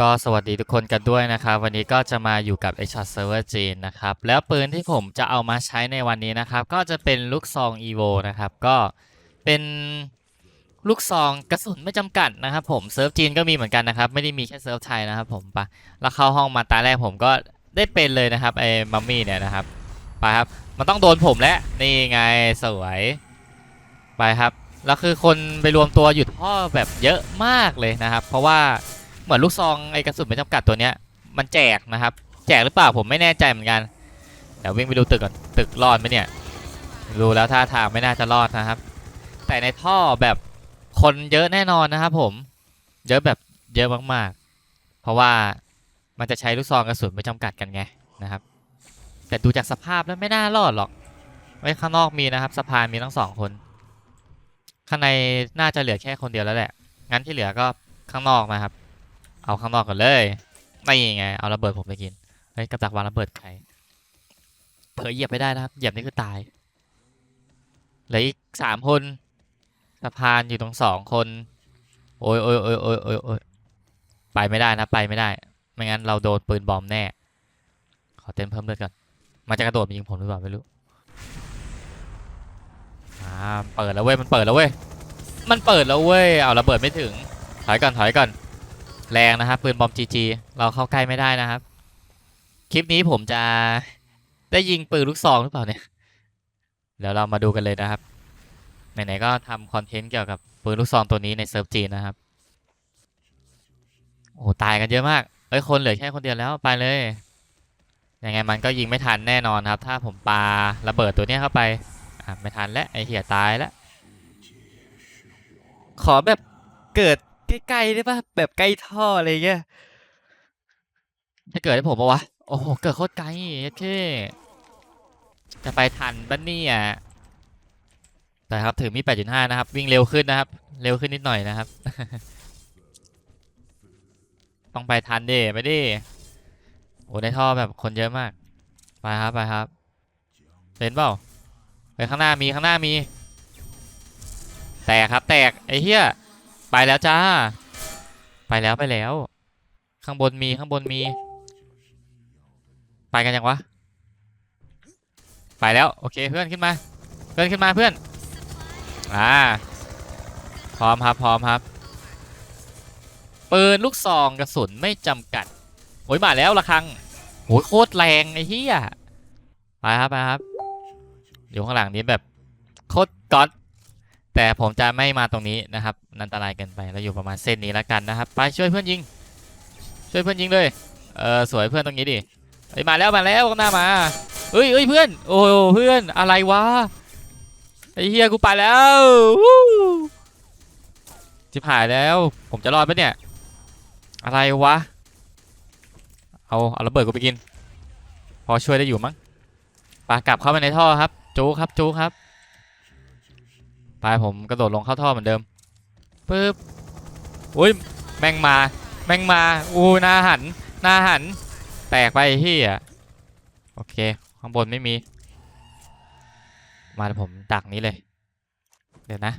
ก็สวัสดีทุกคนกันด้วยนะครับ วันนี้ก็จะมาอยู่กับ h r server จีนนะครับ แล้วปืนที่ผมจะเอามาใช้ในวันนี้นะครับ ก็จะเป็นลูกซอง evo นะครับ ก็เป็นลูกซองกระสุนไม่จำกัดนะครับผมเซิร์ฟจีนก็มีเหมือนกันนะครับ ไม่ได้มีแค่เซิร์ฟไทยนะครับผมไปะแล้วเข้าห้องมาตาแรกผมก็ได้เป็นเลยนะครับไอ้มัมมี่เนี่ยนะครับ ไปครับ มันต้องโดนผมแล้วนี่ไงสวยไปครับแล้วคือคนไปรวมตัวหยุดท่อแบบเยอะมากเลยนะครับ เพราะว่า เหมือนลูกซองไอ้กระสุนไม่จำกัดตัวเนี้ย มันแจกนะครับ แจกหรือเปล่าผมไม่แน่ใจเหมือนกันเดี๋ยววิ่งไปดูตึกก่อนตึกรอดไหมเนี่ยดูแล้วท่าทางไม่น่าจะรอดนะครับ แต่ในท่อแบบคนเยอะแน่นอนนะครับผม เยอะแบบเยอะมากๆ เพราะว่ามันจะใช้ลูกซองกระสุนไม่จำกัดกันไงนะครับ แต่ดูจากสภาพแล้วไม่น่ารอดหรอก ไว้ข้างนอกมีนะครับสะพานมีทั้งสองคน ข้างในน่าจะเหลือแค่คนเดียวแล้วแหละ งั้นที่เหลือก็ข้างนอกนะครับ เอาข้างนอกก่อนเลยไม่ไง เอาระเบิดผมไปกิน เฮ้ยกับดักวางระเบิดใครเผลอเหยียบไปได้นะครับ เหยียบนี่คือตาย เหลืออีกสามคน สะพานอยู่ตรงสองคน โอ้ยโอ้ยโอ้ยโอ้ยโอ้ยโอ้ยไปไม่ได้นะ ไปไม่ได้ ไม่งั้นเราโดนปืนบอมแน่ ขอเต้นเพิ่มเลือดก่อน มันจะกระโดดมายิงผมหรือเปล่าไม่รู้อ่าเปิดแล้วเว้ย มันเปิดแล้วเว้ย มันเปิดแล้วเว้ย เอาระเบิดไม่ถึง ถอยก่อน ถอยก่อน แรงนะครับปืนบอม GG เราเข้าใกล้ไม่ได้นะครับ คลิปนี้ผมจะได้ยิงปืนลูกซองหรือเปล่าเนี่ยเดี๋ยวเรามาดูกันเลยนะครับไหนๆก็ทำคอนเทนต์เกี่ยวกับปืนลูกซองตัวนี้ในเซิร์ฟจีนนะครับโอ้ตายกันเยอะมากเอ้ยคนเหลือแค่คนเดียวแล้วไปเลยยังไงมันก็ยิงไม่ทันแน่นอนครับ ถ้าผมปาระเบิดตัวนี้เข้าไปอะไม่ทันแล้วไอเหี้ยตายแล้วขอแบบเกิด ใกล้ๆได้ปะแบบใกล้ท่ออะไรเงี้ยจะเกิดให้ผมปะวะ โอ้โห เกิดโคตรไกลโอเคจะไปทันบ้านนี่อะแต่ครับถือมี8.5 นะครับ วิ่งเร็วขึ้นนะครับ เร็วขึ้นนิดหน่อยนะครับ ต้องไปทันดิไปดิโอ้ในท่อแบบคนเยอะมาก ไปครับไปครับเห็นเปล่าไปข้างหน้ามีข้างหน้ามี แตกครับแตกไอ้เหี้ย ไปแล้วจ้า ไปแล้วไปแล้ว ข้างบนมีข้างบนมี ไปกันยังวะ ไปแล้ว โอเคเพื่อนขึ้นมา เพื่อนขึ้นมาเพื่อน อ่า พร้อมครับพร้อมครับ ปืนลูกซองกระสุนไม่จำกัดโอ้ยมาแล้วละครังโอ้ยโคตรแรงไอ้เหี้ยไปครับไปครับ อยู่ข้างหลังนี้แบบโคตรก๊อต แต่ผมจะไม่มาตรงนี้นะครับอันตรายเกินไปเราอยู่ประมาณเส้นนี้แล้วกันนะครับ ไปช่วยเพื่อนยิง ช่วยเพื่อนยิงเลยเออสวยเพื่อนตรงนี้ดิเฮ้ยมาแล้วมาแล้วข้างหน้ามาเฮ้ยเฮ้ยเพื่อน โอ้เพื่อนอะไรวะไอเฮียกูไปแล้วจิบหายแล้ว ผมจะรอดปะเนี่ย อะไรวะ เอาเอาระเบิดกูไปกิน พอช่วยได้อยู่มั้งปากลับเข้าไปในท่อครับ จูครับจูครับ ไปผมกระโดดลงเข้าท่อเหมือนเดิมปึ๊บอุ้ยแมงมาแมงมาอู้หน้าหันหน้าหัน แตกไปที่อะโอเค ข้างบนไม่มี มาผมดักนี้เลย เดี๋ยวนะ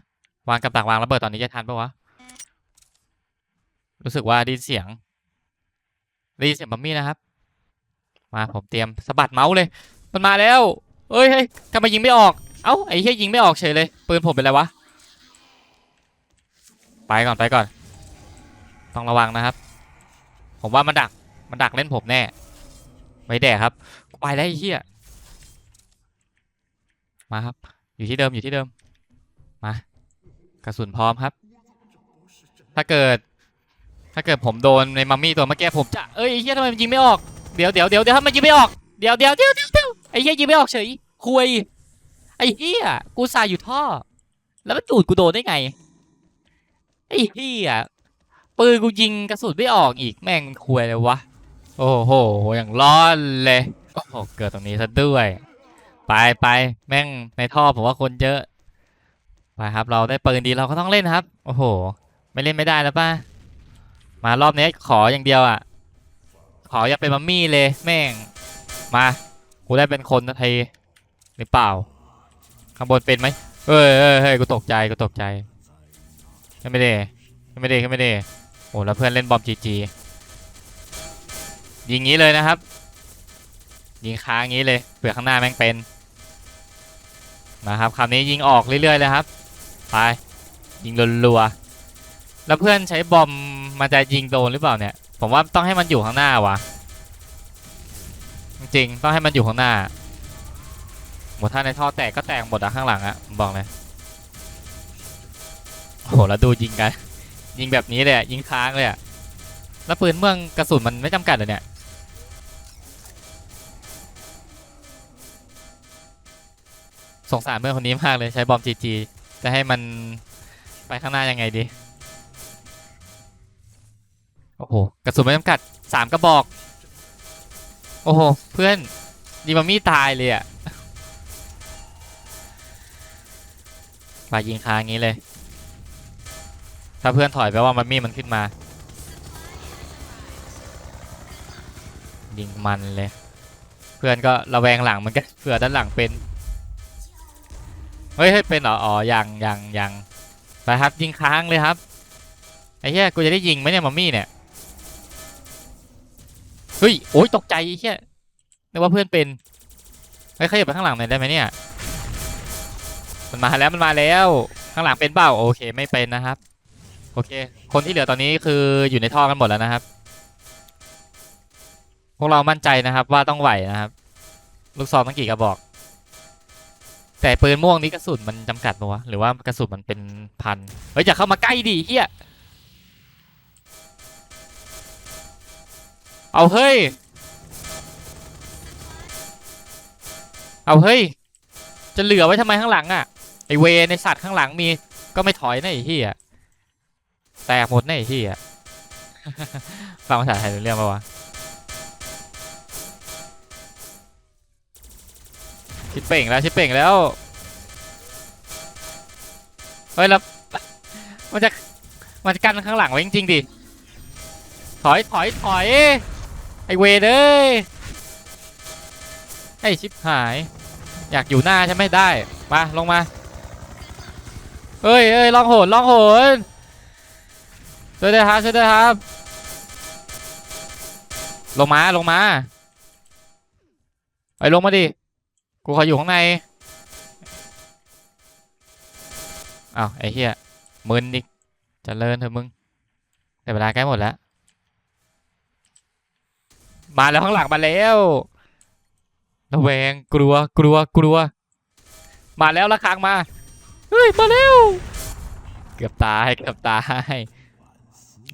วางกับดักวางระเบิดตอนนี้จะทันปะวะ รู้สึกว่าด้ยินเสียงด้ยินเสียงบัมมี่นะครับ มาผมเตรียมสะบัดเมาส์เลย มันมาแล้วเอ้ยเฮ้ยทำไมยิงไม่ออก เอ้าไอ้เหี้ยยิงไม่ออกเฉยเลยปืนผมเป็นไรวะไปก่อนไปก่อน ต้องระวังนะครับ ผมว่ามันดักมันดักเล่นผมแน่ไม่แดกครับไปแล้วไอ้เหี้ยมาครับ อยู่ที่เดิมอยู่ที่เดิมมากระสุนพร้อมครับ ถ้าเกิด ถ้าเกิดผมโดนในมัมมี่ตัวเมื่อกี้ผมจะเอ้ยไอ้เหี้ยทำไมมันยิงไม่ออกเดี๋ยวเดี๋ยวเดี๋ยวเดี๋ยวทำไมยิงไม่ออกเดี๋ยวเดี๋ยวเดี๋ยวเดี๋ยวเดี๋ยวไอ้เหี้ยยิงไม่ออกเฉยคุย ไอ้เหี้ยกูสายอยู่ท่อ แล้วมันจูดกูโดนได้ไง ไอ้เหี้ยปืนกูยิงกระสุนไม่ออกอีกแม่งมันคุยเลยวะ โอ้โหอย่างร้อนเลยโอ้โหเกิดตรงนี้ซะด้วย ไปไปแม่งในท่อผมว่าคนเยอะ ไปครับเราได้ปืนดีเราก็ต้องเล่นครับ โอ้โห ไม่เล่นไม่ได้แล้วป่ะมารอบนี้ขออย่างเดียวอะ ขออย่าเป็นมัมมี่เลยแม่ง มา กูได้เป็นคนไทยหรือเปล่า ข้างบนเป็นไหมเฮ้ยเฮ้ยเฮ้ยกูตกใจกูตกใจไม่ได้ไม่ได้ไม่ได้โอ้แล้วเพื่อนเล่นบอมจีจียิงงี้เลยนะครับ ยิงค้างงี้เลยเผื่อข้างหน้าแม่งเป็นนะครับคำนี้ยิงออกเรื่อยๆเลยครับไปยิงรัวๆแล้วเพื่อนใช้บอมมันจะยิงโดนหรือเปล่าเนี่ย ผมว่าต้องให้มันอยู่ข้างหน้าวะจริงๆต้องให้มันอยู่ข้างหน้า มดถ้าในท่อแตกก็แตกหมดอะข้างหลังอะผมบอกเลยโอ้โหแล้วดูยิงกัน ยิงแบบนี้เลยอะยิงค้างเลยอะแล้วปืนเมืองกระสุนมันไม่จำกัดเลยเนี่ยสงสารเพื่อนคนนี้มากเลยใช้บอมจีจีจะให้มันไปข้างหน้ายังไงดี โอ้โห กระสุนไม่จำกัดสามกระบอก โอ้โห เพื่อนดีมามี่ตายเลยอะ มายิงค้างงี้เลย ถ้าเพื่อนถอยไปลว่ามันมี่มันขึ้นมา ยิงมันเลย เพื่อนก็ระแวงหลังมันก็เผื่อด้านหลังเป็นเฮ้ยเฮ้ยเป็นเหรออ๋อยังยังยังไปครับยิงค้างเลยครับไอ้เหี้ยกูจะได้ยิงไหมเนี่ยมัมมี่เนี่ยเฮ้ยโอ้ยตกใจไอ้เหี้ยนึกว่าเพื่อนเป็นเฮ้ยขยับไปข้างหลังหน่อยได้ไหมเนี่ย มันมาแล้วมันมาแล้ว ข้างหลังเป็นเปล่าโอเคไม่เป็นนะครับ โอเค คนที่เหลือตอนนี้คืออยู่ในท่อกันหมดแล้วนะครับ พวกเรามั่นใจนะครับว่าต้องไหวนะครับ ลูกซองตั้งกี่กระบอก แต่ปืนม่วงนี้กระสุนมันจำกัดปะวะหรือว่ากระสุนมันเป็นพันเฮ้ยอย่าเข้ามาใกล้ดิเฮียเอาเฮ้ย เอาเฮ้ย จะเหลือไว้ทำไมข้างหลังอะ ไอเวในสัตว์ข้างหลังมีก็ไม่ถอยนะไอ้เฮียแตกหมดนะไอ้เฮียฟังภาษาไทยรู้เรื่องปะวะชิดเป่งแล้วชิดเป่งแล้วเฮ้ยแล้วมันจะมันจะกันข้างหลังไว้จริงๆดิถอยถอยถอยไอเวเอ้ยไอชิบหาย อยากอยู่หน้าใช่ไหมได้มาลงมา เฮ้ยเฮ้ยลองโหนลองโหนช่วยด้วยครับช่วยด้วยครับ ลงมาลงมาไปลงมาดิ กูขออยู่ข้างในอ้าวไอ้เหี้ยมึนอีกเจะเลินเถอะมึงแต่เวลาใกล้หมดแล้ว มาแล้วข้างหลังมาแล้วระแวงกลัวกลัวกลัว มาแล้วละครังมา เฮ้ยมาแล้วเกือบตายเกือบตาย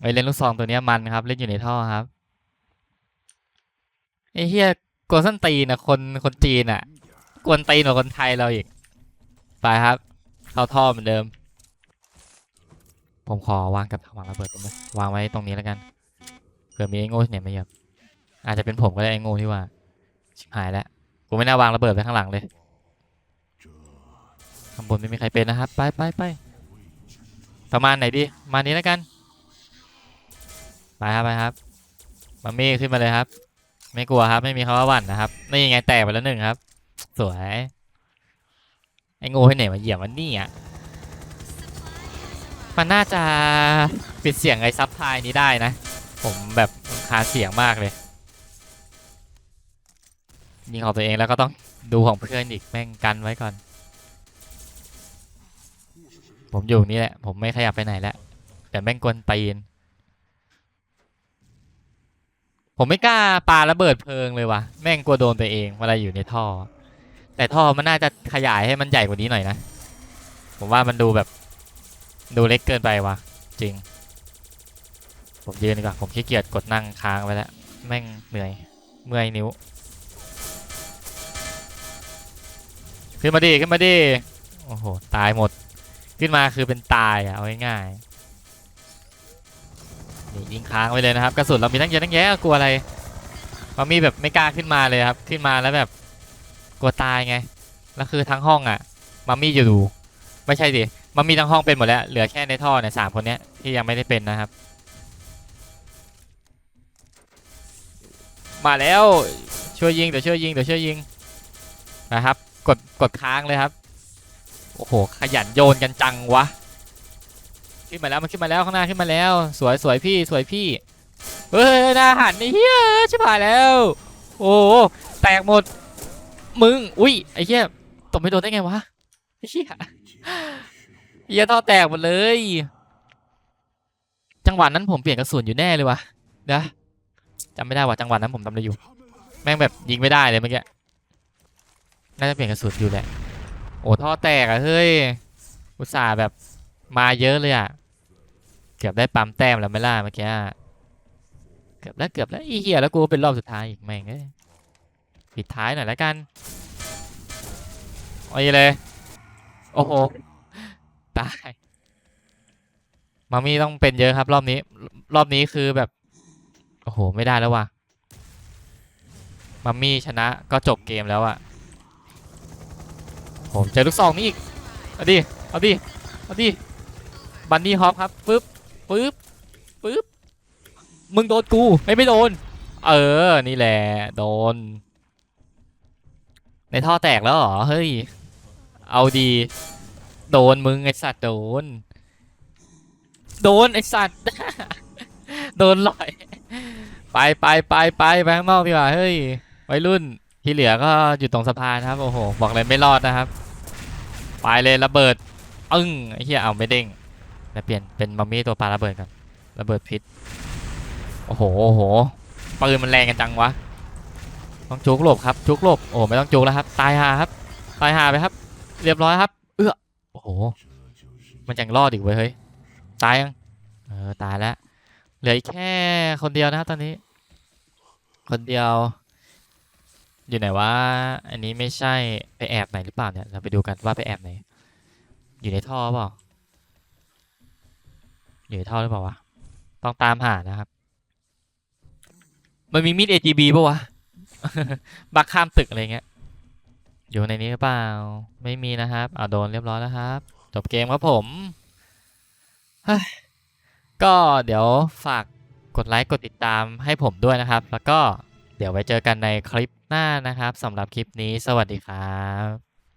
ไอเล่นลูกซองตัวเนี้ยมันครับ เล่นอยู่ในท่อครับไอเฮียกวนสั้นตีนนะคนคนจีนอะ กวนตีนกว่าคนไทยเราอีกไปครับ เข้าท่อเหมือนเดิม ผมขอวางกับวางระเบิดตรงนี้วางไว้ตรงนี้แล้วกันเผื่อมีไอ้โง่ที่ไหนมาเหยียบอาจจะเป็นผมก็ได้ไอ้โง่ที่ว่าชิบหายแล้วกูไม่น่าวางระเบิดไว้ข้างหลังเลย ข้างบนไม่มีใครเป็นนะครับ ไปไปไปประมาณไหนดีมานี้แล้วกัน ไปครับไปครับมามี่ขึ้นมาเลยครับ ไม่กลัวครับ ไม่มีคำว่าหวั่นนะครับ นี่ไงแตกไปแล้วหนึ่งครับ สวย ไอ้โง่ให้ไหนมาเหยียบมันนี่อะมันน่าจะปิดเสียงไอ้ซับไพลายนี้ได้นะ ผมแบบคาเสียงมากเลยยิงของตัวเองแล้วก็ต้องดูของเพื่อนอีกแม่งกันไว้ก่อน ผมอยู่นี่แหละ ผมไม่ขยับไปไหนแล้วแต่แม่งกวนตีน ผมไม่กล้าปาระเบิดเพลิงเลยวะแม่งกลัวโดนตัวเองเวลาอยู่ในท่อ แต่ท่อมันน่าจะขยายให้มันใหญ่กว่านี้หน่อยนะ ผมว่ามันดูแบบ ดูเล็กเกินไปวะจริง ผมยืนดีกว่า ผมขี้เกียจกดนั่งค้างไว้แล้ว แม่งเหนื่อย เมื่อยนิ้ว ขึ้นมาดิขึ้นมาดิโอ้โห ตายหมด ขึ้นมาคือเป็นตายอะเอาง่ายๆนี่ยิงค้างไว้เลยนะครับกระสุนเรามีตั้งเยอะตั้งแยะกลัวอะไรมันมีแบบไม่กล้าขึ้นมาเลยครับ ขึ้นมาแล้วแบบกลัวตายไงแล้วคือทั้งห้องอะมัมมี่อยู่ดูไม่ใช่ดิมัมมี่ทั้งห้องเป็นหมดแล้วเหลือแค่ในท่อเนี่ยสามคนเนี้ยที่ยังไม่ได้เป็นนะครับ มาแล้วช่วยยิงเดี๋ยวช่วยยิงเดี๋ยวช่วยยิงนะครับ กดกดค้างเลยครับ โอ้โห ขยันโยนกันจังวะ ขึ้นมาแล้วมันขึ้นมาแล้วข้างหน้าขึ้นมาแล้ว สวยสวยพี่สวยพี่ เฮ้ยหน้าหันนี่เฮียชิบหายแล้ว โอ้แตกหมด มึง อุ้ยไอ้เหี้ยตบไม่โดนได้ไงวะไอ้เหี้ยเหี้ยท่อแตกหมดเลย จังหวะนั้นผมเปลี่ยนกระสุนอยู่แน่เลยวะเดี๋ยวจำไม่ได้ว่าจังหวะนั้นผมทำอะไรอยู่ แม่งแบบยิงไม่ได้เลยเมื่อกี้ น่าจะเปลี่ยนกระสุนอยู่แหละ อ้ท่อแตกอะเฮ้ย อุตส่าห์แบบมาเยอะเลยอะเกือบได้ปั๊มแต้มแล้วไม่ล่ะเมื่อกี้เกือบแล้วเกือบแล้วอีเหี้ยแล้วกูเป็นรอบสุดท้ายอีกแม่งเอ้ยปิดท้ายหน่อยแล้วกันโอ้ยเลย โอ้โหตายมามี่ต้องเป็นเยอะครับรอบนี้ รอบนี้คือแบบ โอ้โห ไม่ได้แล้วว่ะมามี่ชนะก็จบเกมแล้วอะ ผมเจอลูกซองนี่อีกเอาดิเอาดิเอาดิบันนี่ฮอปครับปึ๊บปึ๊บปึ๊บมึงโดนกูไม่ไม่โดน เออนี่แหละโดน ในท่อแตกแล้วเหรอเฮ้ยเอาดีโดนมึงไอสัตว์โดน โดนไอสัตว์โดนลอยไปไปไปไปไปข้างนอกดีกว่าเฮ้ยวัยรุ่นที่เหลือก็อยู่ตรงสะพานครับโอ้โหบอกเลยไม่รอดนะครับ ไปเลยระเบิดอึ้งไอ้เหี้ยเอาไม่เด้งแล้วเปลี่ยนเป็นมัมมี่ตัวปลาระเบิดกันระเบิดพิษโอ้โหโอ้โหปืนมันแรงกันจังวะต้องจุกหลบครับจุกหลบโอ้ไม่ต้องจุกแล้วครับตายหาครับตายหาไปครับ เรียบร้อยครับ เอื้อโอ้โหมันยังรอดอีกเว้ยเฮ้ยตายยังเออตายแล้วเหลืออีกแค่คนเดียวนะครับตอนนี้ คนเดียว อยู่ไหนวะอันนี้ไม่ใช่ไปแอบไหนหรือเปล่าเนี่ยเราไปดูกันว่าไปแอบไหน อยู่ในท่อเปล่าอยู่ในท่อหรือเปล่าวะต้องตามหานะครับ มันมีมีด AGB ปะวะ บักข้ามตึกอะไรเงี้ย อยู่ในนี้หรือเปล่า ไม่มีนะครับเอาโดนเรียบร้อยแล้วครับ จบเกมครับผมฮ้ยก็เดี๋ยวฝากกดไลค์กดติดตามให้ผมด้วยนะครับ แล้วก็เดี๋ยวไว้เจอกันในคลิป หน้านะครับสำหรับคลิปนี้ สวัสดีครับ